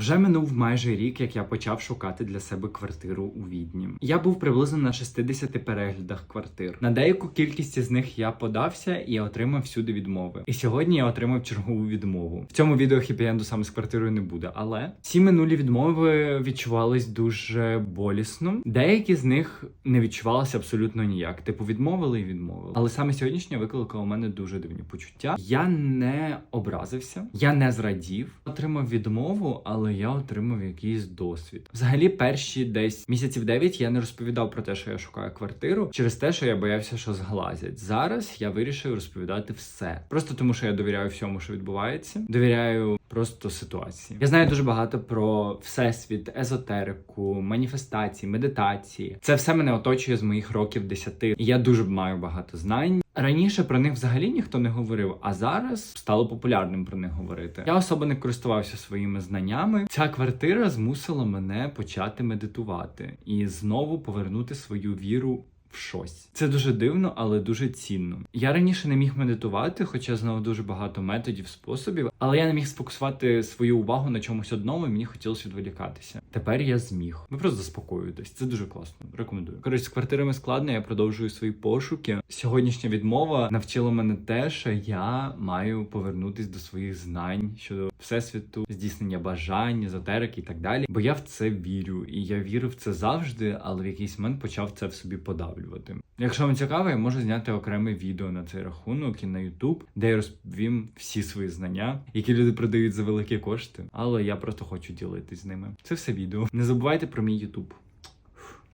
Вже минув майже рік, як я почав шукати для себе квартиру у Відні. Я був приблизно на 60 переглядах квартир. На деяку кількість із них я подався і отримав всюди відмови. І сьогодні я отримав чергову відмову. В цьому відео хіпі-енду саме з квартирою не буде, але ці минулі відмови відчувались дуже болісно. Деякі з них не відчувалися абсолютно ніяк. Типу, відмовили і відмовили. Але саме сьогоднішнє викликало у мене дуже дивні почуття. Я не образився, я не зрадів, отримав відмову, але я отримав якийсь досвід. Взагалі, перші десь місяців 9 я не розповідав про те, що я шукаю квартиру, через те, що я боявся, що зглазять. Зараз я вирішив розповідати все. Просто тому, що я довіряю всьому, що відбувається. Довіряю просто ситуації. Я знаю дуже багато про всесвіт, езотерику, маніфестації, медитації. Це все мене оточує з моїх років 10. І я дуже маю багато знань. Раніше про них взагалі ніхто не говорив, а зараз стало популярним про них говорити. Я особо не користувався своїми знаннями. Ця квартира змусила мене почати медитувати і знову повернути свою віру. В щось це дуже дивно, але дуже цінно. Я раніше не міг медитувати, хоча знав дуже багато методів, способів, але я не міг сфокусувати свою увагу на чомусь одному, і мені хотілося відволікатися. Тепер я зміг. Ви просто заспокоюєтесь. Це дуже класно. Рекомендую. Коротше, з квартирами складно. Я продовжую свої пошуки. Сьогоднішня відмова навчила мене те, що я маю повернутись до своїх знань щодо всесвіту, здійснення бажань, езотерики і так далі. Бо я в це вірю, і я вірив в це завжди, але в якийсь момент почав це в собі подавлювати. Якщо вам цікаво, я можу зняти окреме відео на цей рахунок і на YouTube, де я розповім всі свої знання, які люди продають за великі кошти. Але я просто хочу ділитись з ними. Це все відео. Не забувайте про мій YouTube.